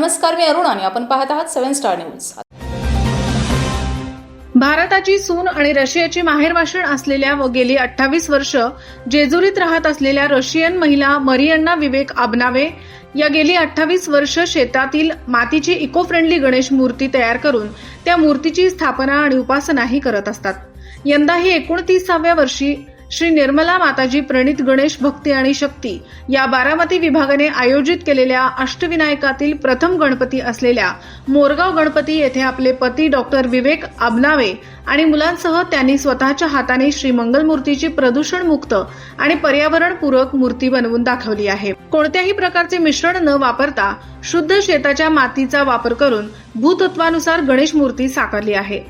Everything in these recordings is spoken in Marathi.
नमस्कार मी अरुण आणि आपण पाहत आहात सेव्हन स्टार न्यूज. भारताची सून आणि रशियाची माहेरवाशीण असलेल्या व गेली अठ्ठावीस वर्ष जेजुरीत राहत असलेल्या रशियन महिला मरियन्ना विवेक आबनावे या गेली अठ्ठावीस वर्ष शेतातील मातीची इको फ्रेंडली गणेश मूर्ती तयार करून त्या मूर्तीची स्थापना आणि उपासनाही करत असतात. यंदा ही एकोणतीसाव्या वर्षी श्री निर्मला माताजी प्रणित गणेश भक्ती आणि शक्ती या बारामती विभागाने आयोजित केलेल्या अष्टविनायकातील प्रथम गणपती असलेल्या मोरगाव गणपती येथे आपले पती डॉक्टर विवेक आबनावे आणि मुलांसह त्यांनी स्वतःच्या हाताने श्री मंगलमूर्तीची प्रदूषण मुक्त आणि पर्यावरणपूरक मूर्ती बनवून दाखवली आहे. कोणत्याही प्रकारचे मिश्रण न वापरता शुद्ध शेताच्या मातीचा वापर करून भूतत्वानुसार गणेश मूर्ती साकारली आहे.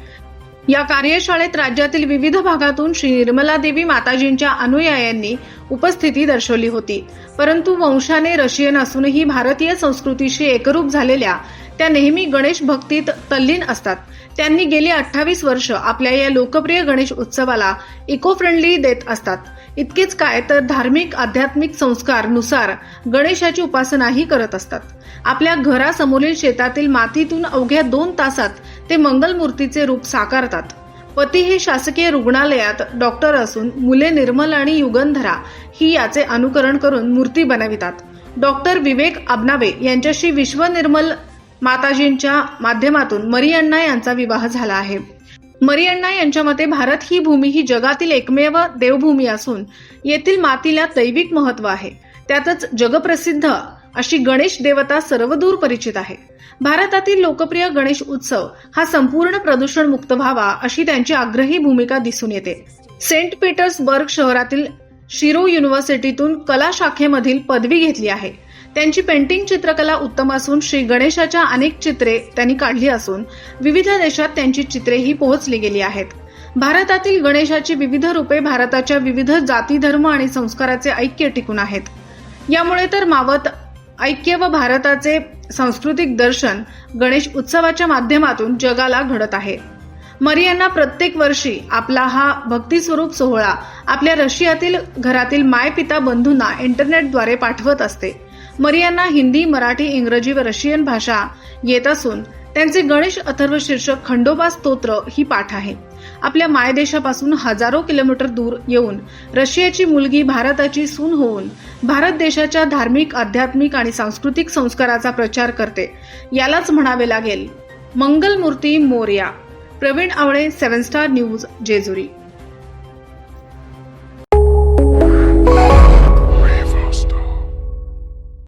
या कार्यशाळेत राज्यातील विविध भागातून श्री निर्मला देवी माताजींच्या अनुयायांनी उपस्थिती दर्शवली होती. परंतु वंशाने रशियन असूनही भारतीय संस्कृतीशी एकरूप झालेल्या त्या नेहमी गणेश भक्तीत तल्लीन असतात. त्यांनी गेली अठ्ठावीस वर्ष आपल्या या लोकप्रिय गणेश उत्सवाला इको फ्रेंडली देत असतात. इतकेच काय तर धार्मिक आध्यात्मिक संस्कारनुसार गणेशाची उपासनाही करत असतात. आपल्या घरासमोरील शेतातील मातीतून अवघ्या दोन तासात ते मंगलमूर्तीचे रूप साकारतात. पती हे शासकीय रुग्णालयात डॉक्टर असून मुले निर्मल आणि युगंधरा ही याचे अनुकरण करून मूर्ती बनवितात. डॉक्टर विवेक आबनावे यांच्याशी विश्व निर्मल माताजींच्या माध्यमातून मरियण्णा यांचा विवाह झाला आहे. मरियण्णा यांच्या मते भारत ही भूमी ही जगातील एकमेव देवभूमी असून येथील मातीला दैविक महत्त्व आहे. त्यातच जगप्रसिद्ध अशी गणेश देवता सर्वदूर परिचित आहे. भारतातील लोकप्रिय गणेश उत्सव हा संपूर्ण प्रदूषण मुक्त व्हावा अशी त्यांची आग्रही भूमिका दिसून येते. सेंट पीटर्सबर्ग शहरातील शिरो युनिव्हर्सिटीतून कला शाखेमधील पदवी घेतली आहे. त्यांची पेंटिंग चित्रकला उत्तम असून श्री गणेशाच्या अनेक चित्रे त्यांनी काढली असून विविध देशात त्यांची चित्रेही पोहोचली गेली आहेत. भारतातील गणेशाची विविध रूपे भारताच्या विविध जाती धर्म आणि संस्काराचे ऐक्य टिकून आहेत. यामुळे तर मावत ऐक्य व भारताचे सांस्कृतिक दर्शन गणेश उत्सवाच्या माध्यमातून जगाला घडत आहे. मरियांना प्रत्येक वर्षी आपला हा भक्तिस्वरूप सोहळा आपल्या रशियातील घरातील मायपिता बंधूंना इंटरनेटद्वारे पाठवत असते. मरियांना हिंदी मराठी इंग्रजी व रशियन भाषा येत असून त्यांचे गणेश अथर्व शीर्षक खंडोबा स्तोत्र ही पाठ आहे. आपल्या मायदेशापासून हजारो किलोमीटर दूर येऊन रशियाची मुलगी भारताची सून होऊन भारत देशाच्या धार्मिक आध्यात्मिक आणि सांस्कृतिक संस्काराचा प्रचार करते. यालाच म्हणावे लागेल Mangalmurti Morya. Praveen Awale seven star news Jejuri.